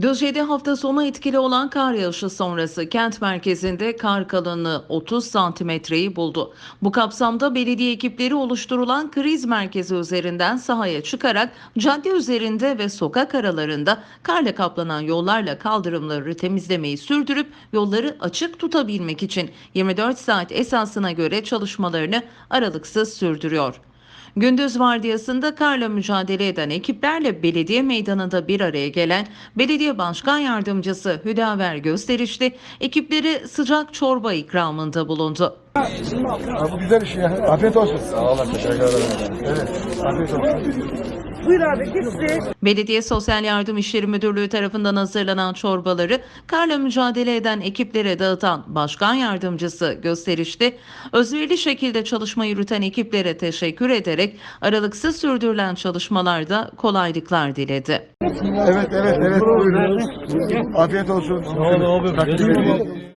Düzce'de hafta sonu etkili olan kar yağışı sonrası kent merkezinde kar kalınlığı 30 santimetreyi buldu. Bu kapsamda belediye ekipleri oluşturulan kriz merkezi üzerinden sahaya çıkarak cadde üzerinde ve sokak aralarında karla kaplanan yollarla kaldırımları temizlemeyi sürdürüp yolları açık tutabilmek için 24 saat esasına göre çalışmalarını aralıksız sürdürüyor. Gündüz vardiyasında karla mücadele eden ekiplerle belediye meydanında bir araya gelen belediye başkan yardımcısı Hüdaver Gösterişli ekipleri sıcak çorba ikramında bulundu. Ha, bu güzel iş ya. Afiyet olsun. Sağ olun. Teşekkür ederim. Evet. Afiyet olsun. Buyur abi gitti. Belediye Sosyal Yardım İşleri Müdürlüğü tarafından hazırlanan çorbaları karla mücadele eden ekiplere dağıtan başkan yardımcısı gösterişli, özverili şekilde çalışma yürüten ekiplere teşekkür ederek aralıksız sürdürülen çalışmalarda kolaylıklar diledi. Evet, evet, evet. Buyurun. Afiyet olsun. Sağ olun abi.